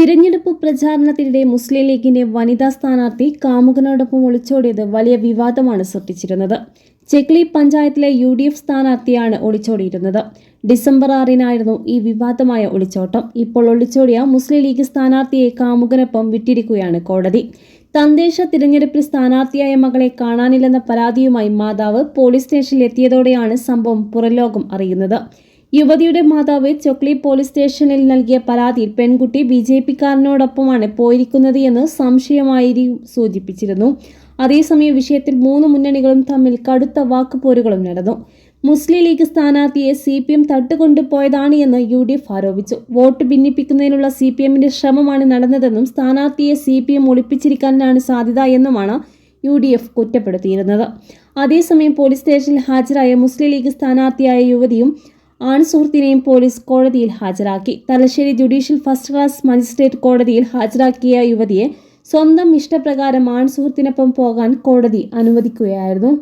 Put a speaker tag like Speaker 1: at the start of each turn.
Speaker 1: തിരഞ്ഞെടുപ്പ് പ്രചാരണത്തിനിടെ മുസ്ലിം ലീഗിന്റെ വനിതാ സ്ഥാനാർത്ഥി കാമുകനോടൊപ്പം ഒളിച്ചോടിയത് വലിയ വിവാദമാണ് സൃഷ്ടിച്ചിരുന്നത്. ചെക്ലി പഞ്ചായത്തിലെ യു ഡി എഫ് സ്ഥാനാർത്ഥിയാണ് ഒളിച്ചോടിയിരുന്നത്. ഡിസംബർ ആറിനായിരുന്നു ഈ വിവാദമായ ഒളിച്ചോട്ടം. ഇപ്പോൾ ഒളിച്ചോടിയ മുസ്ലിം ലീഗ് സ്ഥാനാർത്ഥിയെ കാമുകനൊപ്പം വിട്ടിരിക്കുകയാണ് കോടതി. തദ്ദേശ തിരഞ്ഞെടുപ്പിൽ സ്ഥാനാർത്ഥിയായ മകളെ കാണാനില്ലെന്ന പരാതിയുമായി മാതാവ് പോലീസ് സ്റ്റേഷനിൽ എത്തിയതോടെയാണ് സംഭവം പുറലോകം അറിയുന്നത്. യുവതിയുടെ മാതാവ് ചൊക്ലി പോലീസ് സ്റ്റേഷനിൽ നൽകിയ പരാതിയിൽ പെൺകുട്ടി ബി ജെ പിക്കാരനോടൊപ്പമാണ് പോയിരിക്കുന്നത് എന്ന് സംശയമായി സൂചിപ്പിച്ചിരുന്നു. അതേസമയം വിഷയത്തിൽ മൂന്ന് മുന്നണികളും തമ്മിൽ കടുത്ത വാക്കുപോരുകളും നടന്നു. മുസ്ലിം ലീഗ് സ്ഥാനാർത്ഥിയെ സി പി എം തട്ടുകൊണ്ടുപോയതാണ് എന്ന് യു ഡി എഫ് ആരോപിച്ചു. വോട്ട് ഭിന്നിപ്പിക്കുന്നതിനുള്ള സി പി എമ്മിന്റെ ശ്രമമാണ് നടന്നതെന്നും സ്ഥാനാർത്ഥിയെ സി പി എം ഒളിപ്പിച്ചിരിക്കാനാണ് സാധ്യത എന്നുമാണ് യു ഡി എഫ് കുറ്റപ്പെടുത്തിയിരുന്നത്. അതേസമയം പോലീസ് സ്റ്റേഷനിൽ ഹാജരായ മുസ്ലിം ലീഗ് സ്ഥാനാർത്ഥിയായ യുവതിയും ആൺസുഹൃത്തിനെയും പോലീസ് കോടതിയിൽ ഹാജരാക്കി. Thalassery judicial first class magistrate കോടതിയിൽ ഹാജരാക്കിയ യുവതിയെ സ്വന്തം ഇഷ്ടപ്രകാരം ആൺസുഹൃത്തിനൊപ്പം പോകാൻ കോടതി അനുവദിക്കുകയായിരുന്നു.